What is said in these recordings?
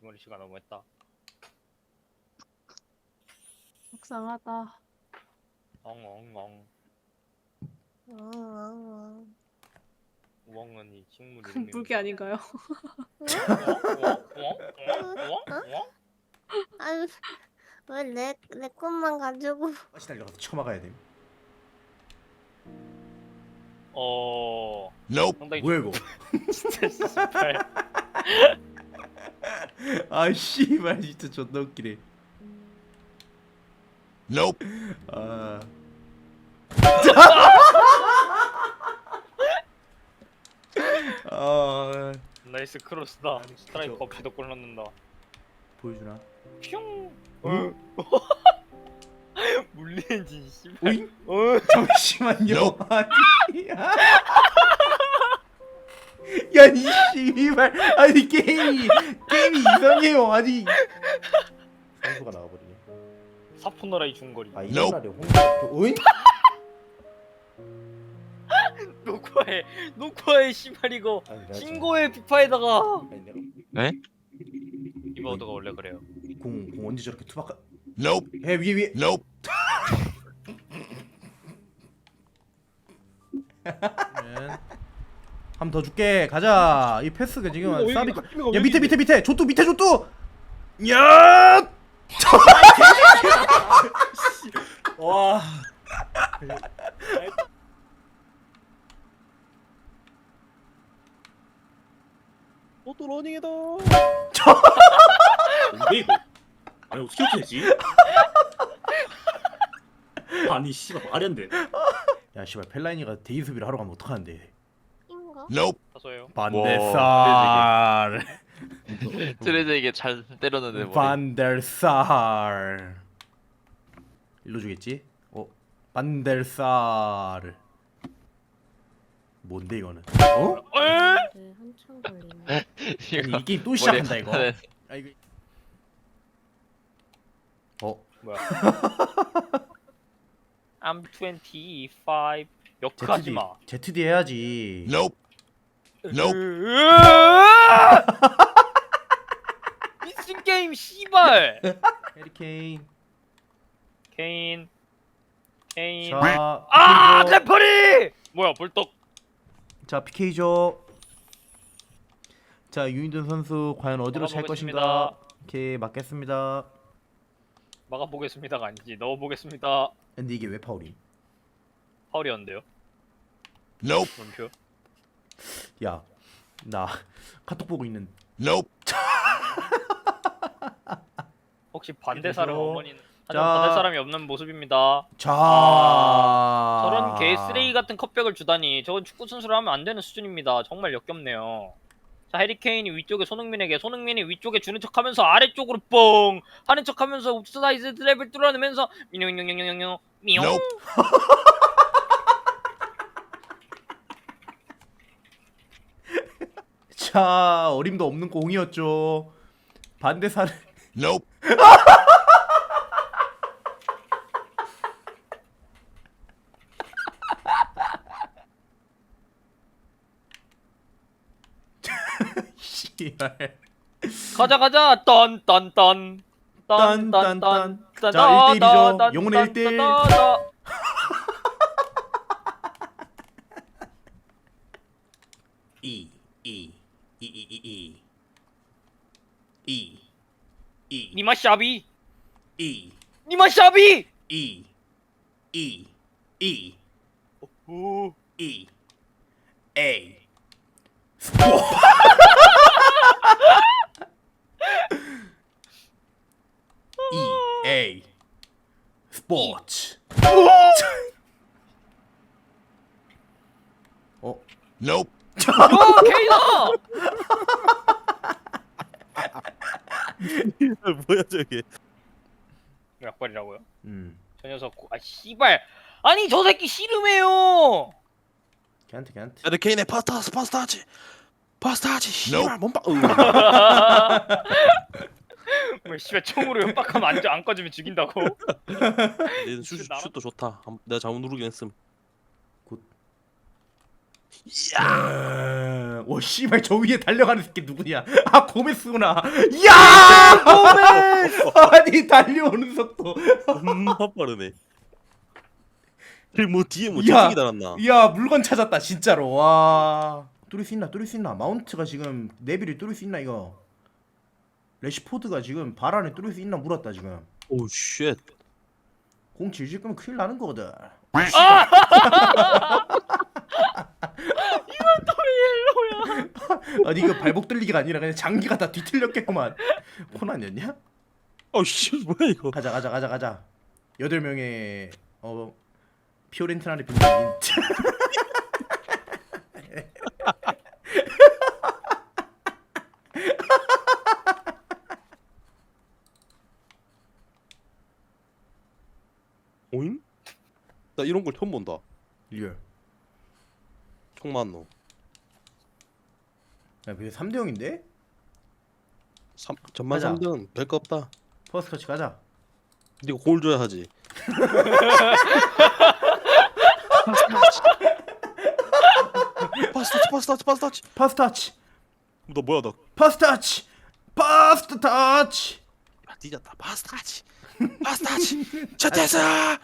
김원리 씨가 너무했다. 속상하다. 엉엉엉. 어, 우엉은 이 식물 이름이 물개 아닌가요? 우엉 우엉 우엉 우엉 아유, 왜내 내 것만 가지고 다시 달려가서 쳐막아야 돼. 어 상당히 뭐야 이거? 진짜 씨발 아 씨발 진짜 존나 웃기네. Nope. 아. 아 나이스 크로스다. 스트라이크. 없이도 골 넣는다. 보여주나? 뿅. 응? 물리엔진 씨발. 오잉? 어. 잠시만요. 아니. 야 이 씨발 아니 게임이 게임이 이상해요 아니. 선수가 나와버리네. 사포너라이 중거리. 아 Nope. 이날에 홍대 오잉? 노코에 노코에 씨발 이거 아니, 내가 지금- 신고의 비파에다가 아니 내가 이바우드가 원래 그래요. 공, 공 언제 저렇게 Nope. 해 위에 위에 Nope. 한 번 더 줄게 가자 이 패스가 지금 어, 이거 야 밑에 밑에 밑에 조뚜 밑에 조뚜 야 와. 또또 러닝이다. 뭔데 이거? 아니 어떻게 이렇게 되지? 아니 씨발 말이 안 돼. 야 씨발 펠라이니가 데이 수비를 하러 가면 어떡하는데? Nope. 사소해요. 반데살 트레저에게 잘 때렸는데 머리. 반델살 일로 주겠지? 어 반델살 뭔데 이거는 어? 에? 네, 한참 걸리네. 이거 아니 이 게임 또 머리에 시작한다 이거 아 이거 어 뭐야? I'm 25. 역하지 ZD 마. ZD 해야지 Nope. Nope. 으아! 미친 게임 씨발. 해리 케인 케인. 케인. 자 아, PK 죠. 레퍼리! 뭐야, 볼떡. 자 PK죠 자 유인준 선수 과연 어디로 찰. 것인가 오케이 맞겠습니다 막아 보겠습니다가 아니지. 넣어 보겠습니다. 근데 이게 왜 파울임 파울이었는데요. Nope. 야 나 카톡 보고 있는 Nope. 혹시 반대사를 그래서- 어머니는 자. 하지만 받을 사람이 없는 모습입니다. 자 아, 저런 개 쓰레기 같은 컵백을 주다니 저건 축구 선수를 하면 안 되는 수준입니다. 정말 역겹네요. 자 해리 케인이 위쪽에 손흥민에게 손흥민이 위쪽에 주는 척하면서 아래쪽으로 뻥 하는 척하면서 옵사이드 트랩을 뚫어내면서 미뇽뇽뇽뇽뇽 미용 Nope. 자 어림도 없는 공이었죠 반대사를 Nope. 가자 가자 딴딴딴 딴딴딴. 자, 1대1이죠. 영혼의 1대1. E E 你妈傻逼，E 你妈傻逼，E E E，哦，E A，Sport，E A，Sport，Sport，哦，no，就 OK 了。뭐야 저게? 약발이라고요? 음. 저 녀석 고- 아 씨발 아니 저 새끼 씨름해요 걔한테 걔한테. 야, 내 개인의 파스타 파스타지. 파스타지. 씨발. 몸빵. 뭐 씨발 총으로 협박하면 안, 안 꺼지면 죽인다고 얘는 슛, 슛도 좋다. 한- 내가 잘못 누르긴 했음. 야, 와 씨발 저 위에 달려가는 새끼 누구냐? 아 고메스구나. 야, 고메스. 아니 달려오는 속도. 겁나 빠르네. 뭐 뒤에 뭐 야. 채찍이 달았나? 야 물건 찾았다 진짜로. 와. 뚫을 수 있나? 뚫을 수 있나? 마운트가 지금 네비를 뚫을 수 있나 이거? 레시포드가 지금 발 안에 뚫을 수 있나 물었다 지금. 오 쉣. 공 질질 끄면 큰일 나는 거거든. 아니 들리기가 아니라 그냥 장기가 다 뒤틀렸겠구만. 코난이었냐? 어씨 뭐야 이거? 가자 가자 가자 가자. 여덟 명의 어 피오렌티나를 빛나는 오잉? 나 이런 걸 처음 본다. 리얼. 총 많노. 야, 근데 3대 0인데? 삼 전만 가자. 3등 별거 없다. 퍼스트 터치 가자. 네가 골 줘야 하지. 파스 터치 파스 터치 파스 터치. 파스트 터치. 너 뭐야 너? 파스트 터치. 파스트 터치. 야 뒤졌다. 파스 터치. 파스 터치. 저태서.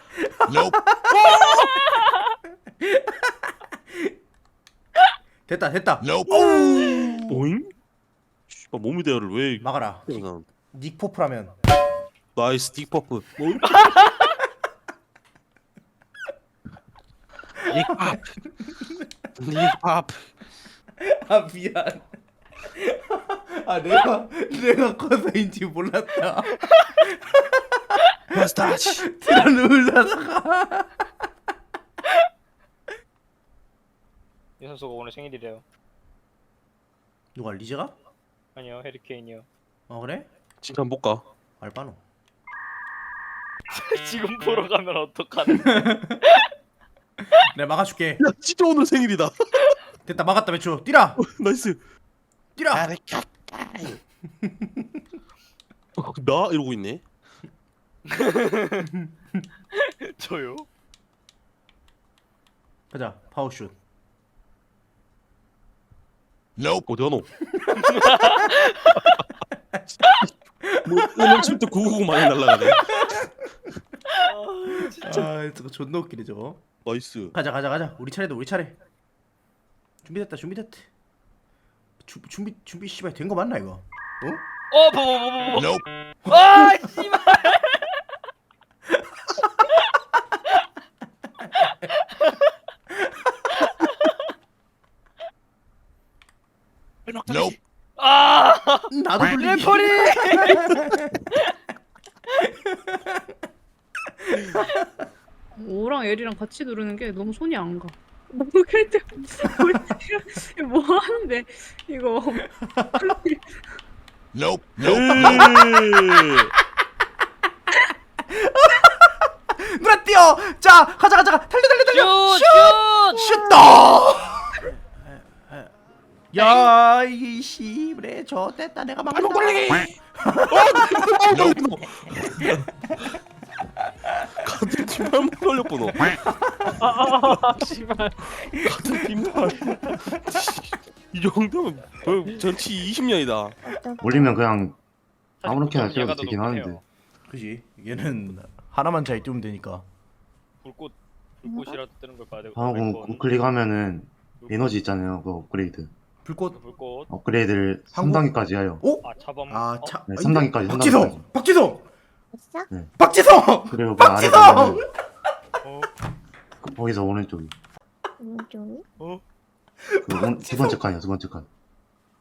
됐다 됐다. Nope. 오잉? 씨발 몸이 대화를 왜? 막아라. 이러나? 닉 포프라면. 나이스 딕퍼프. 오잉? 닉팝. 닉팝. 아 미안. 아 내가 내가 커서인지 몰랐다. 파스 터치. 들어누르다가 이 선수가 오늘 생일이래요. 누가 리제가? 아니요 해리케인이요. 어 그래? 진짜 한번 볼까? 알바노. 지금 보러 가면 어떡하나? 내가 막아줄게. 야 진짜 오늘 생일이다. 됐다 막았다 배추. 뛰라. 나이스. 뛰라. 어, 나 이러고 있네. 저요? 가자. 파워슛. Nope. 어디 가노? 뭐 오늘 집도 999 많이 날라가네. 아 저거 존나 웃기네 저거. 나이스. 가자 가자 가자. 우리 차례다 우리 차례. 준비됐다 준비됐다. 주, 준비 준비 씨발 된 거 맞나 이거? 어? 어, 뭐뭐뭐뭐 Nope. 아, 씨발. Nope. 아, 나도 돌리기. 레퍼리. 오랑 L이랑 같이 누르는 게 너무 손이 안 가. 너무 그때 뭐 하는데 이거 Nope. Nope. 누나 뛰어. 자 가자 가자 가. 달려 달려 달려. 슛, 슛. 슛다. 야, 이 씨브레 저 됐다 내가 막았다. Nope. 같은 팀 잘못 걸렸구나. 아, 씨발. 같은 팀발. 이 정도면 거의 전치 20년이다. 올리면 그냥 아무렇게나 더 되긴 하는데. 그지? 얘는 하나만 잘 뛰면 되니까. 불꽃, 불꽃이라도 뜨는 걸 봐야 되고. 불꽃, 우클릭하면은 에너지 있잖아요 그 업그레이드 불꽃. 불꽃. 업그레이드를 한국- 3단계까지 해요 오? 아, 차범. 아, 어? 차. 네, 아, 3단계까지 박지성. 박지성. 됐어? 박지성. 그리고 그 아래 박지성! 보면은 어? 그 거기서 오른쪽이 오른쪽이? 그 온- 두 번째 칸이야 두 번째 칸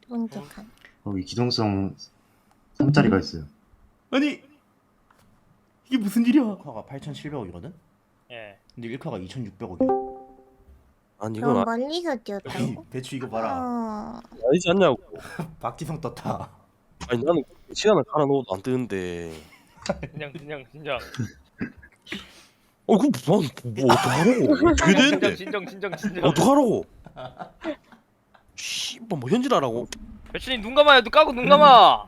두 번째 칸. 거기 기동성 3짜리가 있어요 아니 이게 무슨 일이야? 1카가 8,700억이거든. 예. 근데 1카가 2,600억이야. 아니 그럼 이건 멀리서 뛰었다고? 배추 이거 봐라. 어... 아니지 않냐고. 박지성 떴다. 아니 나는 시간을 갈아 넣어도 안 뜨는데. 그냥, 그냥, 진정. 어 그럼 난뭐 어떡하라고? 어떻게 진정, 되는데? 진정, 진정, 진정. 어떡하라고? 씨발 뭐 현질하라고? 배추님 눈 감아요. 눈 까고 눈 감아.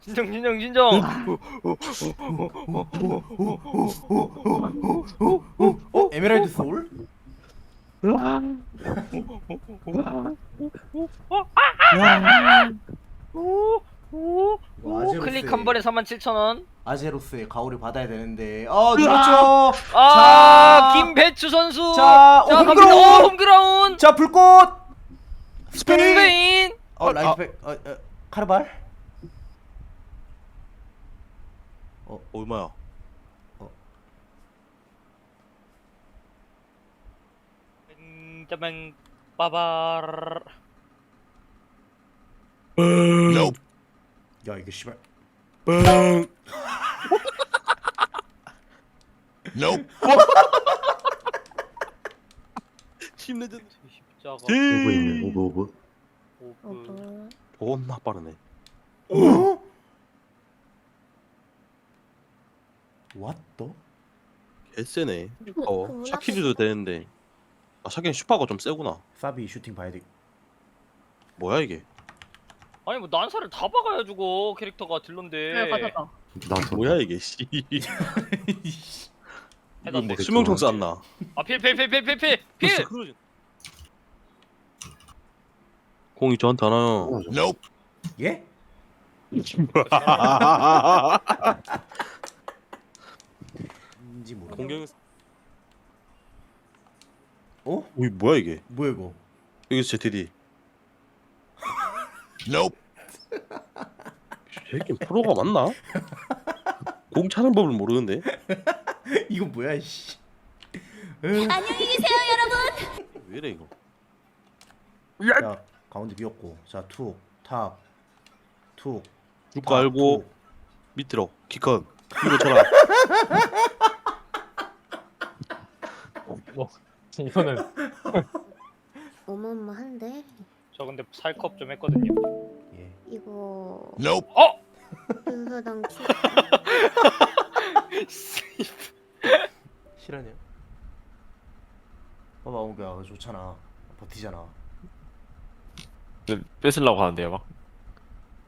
진정, 진정, 진정. 어? 에메랄드 소울? 클릭 한 번에 47,000원. 아제로스의 가오를 받아야 되는데 어 늦었죠 아, 자. 김배추 선수. 자, 오, 갑니다. 홈그라운. 오, 홈그라운. 자 불꽃 스페인 스페인. 어 라이트백 어, 어 카르발 얼마야? 벤자민 빠바르. Nope. 야 이게 씨발 Nope. 힘내든. 십자가. 오브 있네 오브 오브 오브. 오브 존나 빠르네. 어? 왓더? 개쎄네. 그 어, 샤키리도 되는데. 아, 샤키는 슈퍼가 좀 세구나. 사비 슈팅 봐야 돼 뭐야 이게? 아니 뭐 난사를 다 박아야 주고 캐릭터가 딜런데. 그래 받았다. 나왔어 뭐야 이게? 씨. 이거. 뭐 수명총 쐈나? 아, 필, 필, 필, 필, 필, 필, 필. 공이 저한테 하나요. Nope. 예? 인지 모르 공격. 어? 이 뭐야 이게? 뭐야 이거 이게 제 딜이. Nope. 새끼 프로가 맞나? 공 차는 법을 모르는데. 이거 뭐야 씨 으. 왜 이래 이거? 자 가운데 비었고 자툭탑툭 쭉 깔고 밑으로 키컨 위로 쳐라. 이거는 어마어마한데 저 근데 살컵 좀 했거든요. 예. 이거 Nope. 근서당 추 실화냐? 봐봐 옹배야 좋잖아 버티잖아 뺏으려고 하는데요 막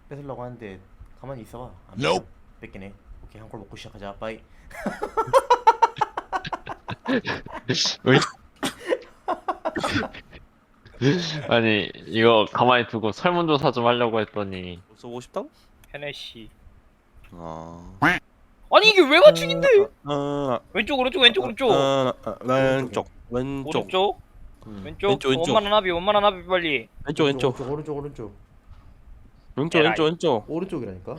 뺏으려고 하는데 가만히 있어봐 안 Nope. 뺏겨. 뺏기네 오케이 한 골 먹고 시작하자 빠이 아니 이거 가만히 두고 설문조사 좀 하려고 했더니. 쏘고 싶다고? 헤네시. 아. 아니 이게 왜 맞추긴데? 아, 왼쪽 오른쪽 왼쪽 오른쪽. 아, 아, 왼쪽 왼쪽. 오른쪽? 음, 왼쪽? 왼쪽 왼쪽. 원만한 합의 원만한 합의 빨리. 왼쪽 왼쪽. 오른쪽 오른쪽 왼쪽. 왼쪽 왼쪽. 오른쪽 이라니까?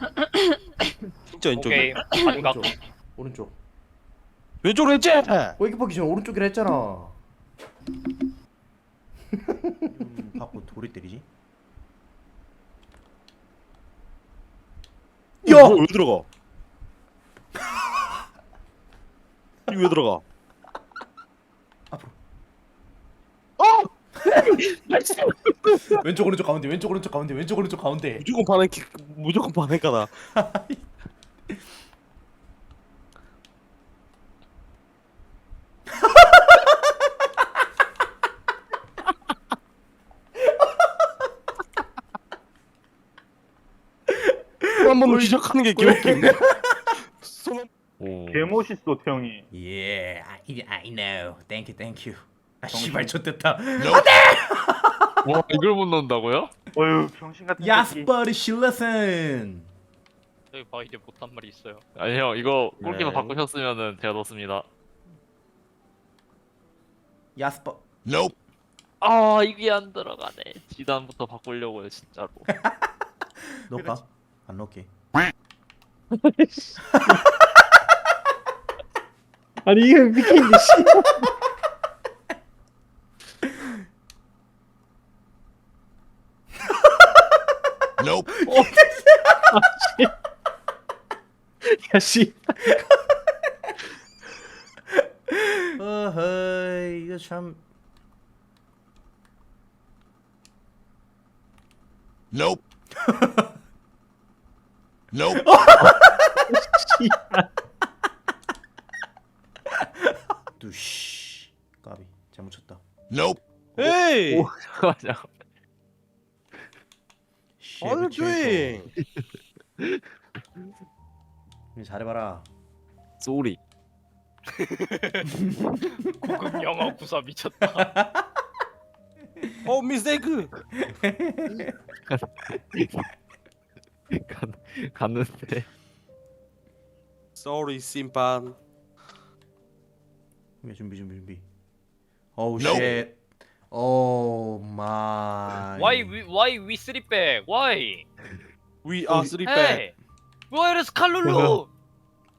진짜 왼쪽. 오케이. 반각. 오른쪽. 오른쪽 왼쪽 왼쪽 왜 이렇게 보기 전에 오른쪽이라 했잖아 음, 받고 돌이 때리지 야! 야! 왜 들어가? 이거 왜 들어가? 앞으로 왼쪽 오른쪽 가운데 왼쪽 오른쪽 가운데 왼쪽 오른쪽 가운데 무조건 반응 키- 무조건 반응 가다. 한번 시작하는 게 기억이 손 오 개멋있어 태영이 Yeah, I, I know. Thank you, thank you. 아 씨발 좆됐다. 와 이걸 못 넣는다고요? 어휴 병신 같은 새끼 야스바리 실레슨. 여기 봐 이제 못한 말이 있어요. 아니 형 이거 골키퍼 네. 바꾸셨으면은 제가 넣습니다 야스바. Nope. 아 이게 안 들어가네 지단부터 바꾸려고요 진짜로 넣을까? 안 넣을게. 아니 이게 미친데 씨. Nope. 야 씨. 어허이 이거 참. Nope. Nope. 두씨. 까비. 잘못 쳤다. Nope. 에이. 맞아 아니 돼. 이제 잘해봐라. 쏘리 고급 영어 구사 미쳤다. 어 미스테이크. 간, 갔는데 Sorry 심판. 준비 준비 준비 준비. 어우 Nope. 쉣. 오 마이. Why we why we three back? Why? We are three back. Hey, where is 칼룰루?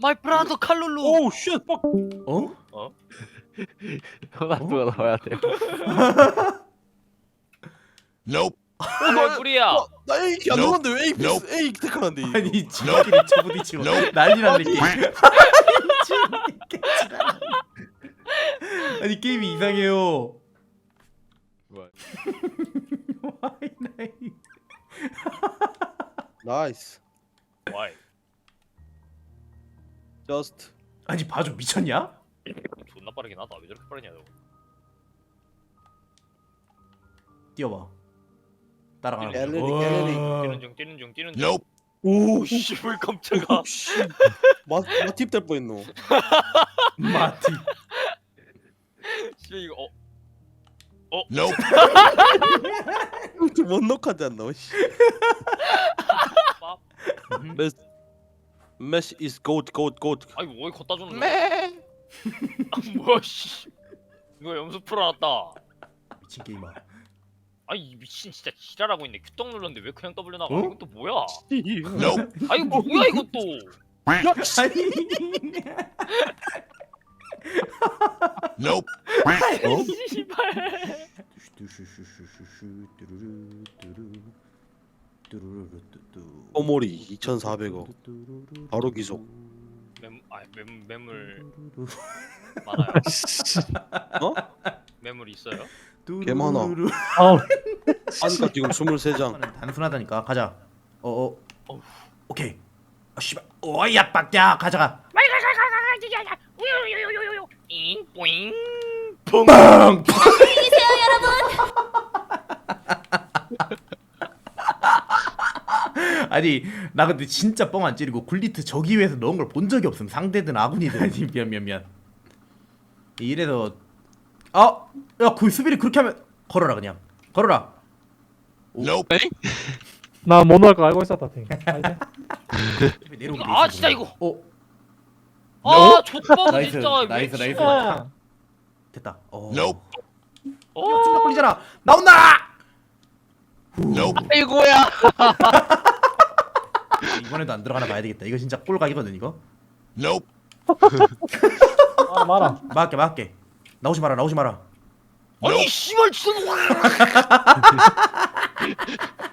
My brother 칼룰루. Oh shit. Fuck. 어? 호날두가 나와야 돼요. Nope. 어, 우리야. 어, 나 A 안 Nope. 넣었는데 왜 A Nope. 태클한데. 이거. 아니 지들끼리 쳐부딪히고 Nope. 난리 났네 게임. 아니 게임이 이상해요. 뭐야? 와이 나이. 나이스. Why? Just. 아니 봐줘 미쳤냐? 존나 빠르긴 하다. 왜 저렇게 빠르냐 너? 뛰어봐. 따라가는. 갤러리, 갤러리. 와. 뛰는 중 뛰는 중 뛰는 중. Nope. 오 씨발 깜짝아. 마마팁 될 뻔했노. 마티. 씨발 이거 어. Nope. 못 녹하지 않나? 씨. 빠. 메시 메시 is goat goat goat. 아이 뭐 걷다 주는 거야? 아, 뭐야 씨. 이거 염수 풀어놨다. 미친 게임아. 아이 이 미친 진짜 지랄하고 있네. 큐떡 눌렀는데 왜 그냥 W 나가? 어? 이건 또 뭐야? 아 이거 뭐야 이것도? Nope. 씨발. 뚜루루루 뚜뚜. 오모리 2,400억. 바로 기속. 매물 아 매물 많아요. 어? 매물 있어요? 개 많아. 뚜루루루. 하니까 지금 23장. 하나는 단순하다니까. 가자. 어어. 어. 오케이. 아 씨발. 어야 빡야. 가자가. 잉 뿌잉 빵. 아니 나 근데 진짜 뻥 안 찌르고 굴리트 저기 위에서 넣은 걸 본 적이 없음. 상대든 아군이든. 아니 미안 미안 미안. 이래서 아 야 그 수비를 그렇게 하면 걸어라 그냥 걸어라 Nope. 나못 넣을 거 알고 있었다 탱. 알지? 아 진짜. 이거 어 아 좆바보 나이스, 진짜 왜 나이스, 나이스. 아, 됐다 어 Nope. 어 걸리잖아 나온다 Nope. 아이고야. 이번에도 안 들어가나 봐야 되겠다 이거 진짜 꼴각이거든 이거 Nope. 아 말아. 막을게 막을게 나오지 마라 나오지 마라. 아니 씨발 진짜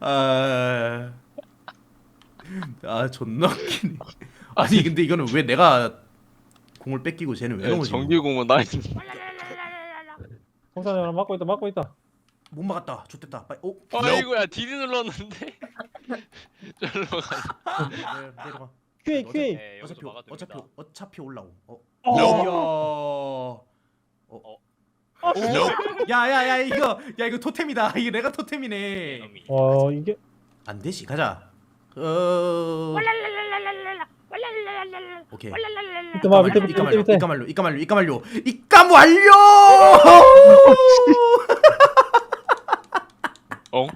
아, 아 존나 웃기네. 아니 근데 이거는 왜 내가 공을 뺏기고 쟤는 왜 넘어지 정규공은 나 있는. 홍산이 막고 있다 막고 있다. 못 막았다. 좋됐다. 빨리 오 아이고야. 디디 눌렀는데. 절로 가. 내- 내려가. 큐이 어차피-. 네, 여기서 어차피 막아줍니다. 어차피 어차피 올라오 어? Nope. 이야. Nope. 야야야 이거 야 이거 토템이다. 이거 내가 토템이네. 이놈이. 어 이게? 안 되지. 가자. 어. 오케이. 밑에 봐 밑에 밑에 밑에 이까말로. 이까말로 이까말로 이까말로. 이까무 완료 어?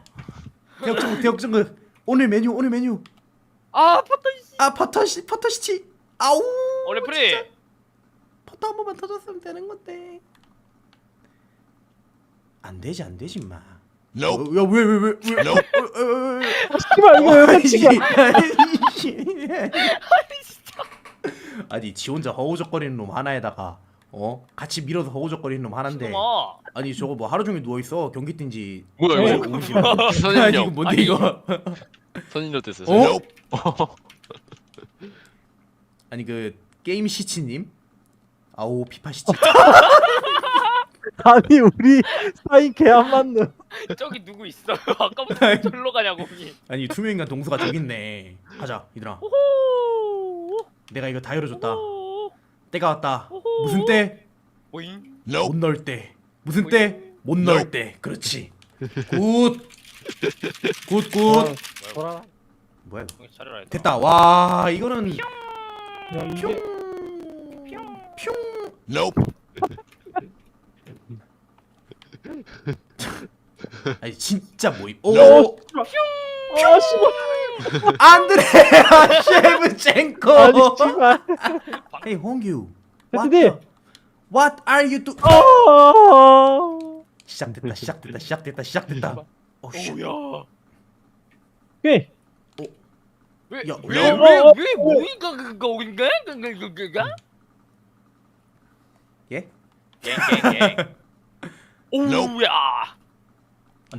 대역증 대역증 오늘 메뉴 오늘 메뉴 아 퍼터 씨. 아 퍼터 시 퍼터 시치 아우 어 레프리. 퍼터 한 번만 터졌으면 되는 건데 안 되지 안 되지 마 Nope. 야왜왜왜 왜, 왜, Nope. 어, 어, 어, 어. 씨발 이거 왜 깜짝이야. 아니 지 혼자 허우적거리는 놈 하나에다가 어 같이 밀어서 허우적거리는 놈 하나인데. 아니 저거 뭐 하루 종일 누워 있어 경기 뛴지 뭐야 네. 이거? 아니 선임령. 이거 뭔데 이거 선임령 됐어. 어? 아니 그 게임 시치님 아오 피파 시치 아니 우리 사이 개 안 맞는. 저기 누구 있어요? 아까부터 왜 절로 가냐고. 이. 아니 투명인간 동수가 저기 있네 가자 얘들아 호호. 내가 이거 다 열어줬다 호호. 때가 왔다 무슨 때? 오잉. 못. 넣을 때 무슨 때? 못 넣을 때 그렇지 굿 굿 굿 돌아. 뭐야 이거 정신 차려라. 얘들아. 됐다 와 이거는 야 이게 Nope. 아니 진짜 모임. 오. 오! 아 씨발 안드레아 셰브첸코. 아니 씨발 Hey 홍규. 헤드디 What are you do? 아 시작됐다 시작됐다 시작됐다 시작됐다. 오 씨. 오야. 오케이 왜, 야, 왜, 야. 왜, 어, 어, 왜, 뭐인가, 그거, 그거, 그거, 그거? 예? 갱갱갱. 오우야.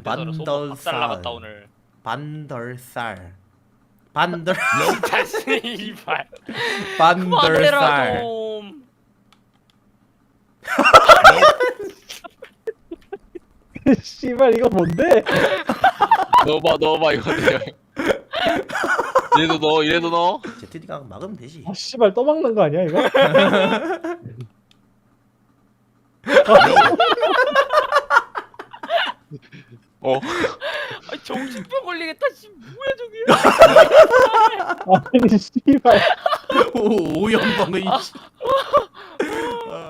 반덜살. 나갔다 오늘. 반덜살. 반덜 다시 이발. 반덜살. 좀. 씨발 이거 뭔데 넣어봐 넣어봐 이거 이래도 넣어 이래도 넣어 제트디가 막으면 되지. 아 씨발 또 막는 거 아니야 이거 어 아, 정신병 걸리겠다. 씨, 뭐야 저게? 아니 씨발 오 오연방의 이 씨.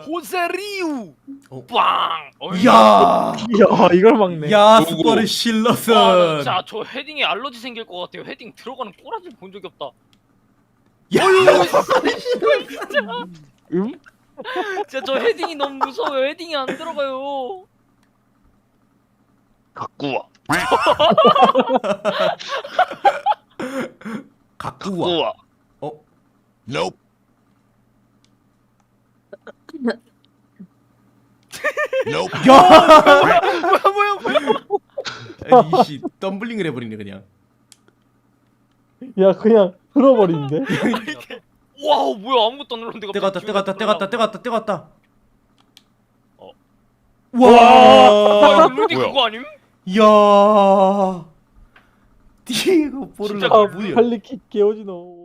호세리우. 어. 빵. 어이. 야. 이야 이걸 막네 야 누구? 스포를 와, 실러슨. 진짜 저 헤딩에 알러지 생길 것 같아요. 헤딩 들어가는 꼬라지 본 적이 없다. 야. 음? 진짜 저 헤딩이 너무 무서워요. 헤딩이 안 들어가요. 갖고 와 갖고 갖고 와. 와 어? Nope. Nope. 야. 뭐야 뭐야 이씨 덤블링을 해버리네 그냥. 야 그냥 풀어버리는데 와우 뭐야 아무것도 안 눌렀는데 떼갔다 떼갔다 떼갔다 떼갔다 떼갔다. 어. 와. 와 이거 루디 뭐야? 그거 아님? 야. 디에고 진짜 아 뭐야? 할리킥 개오지노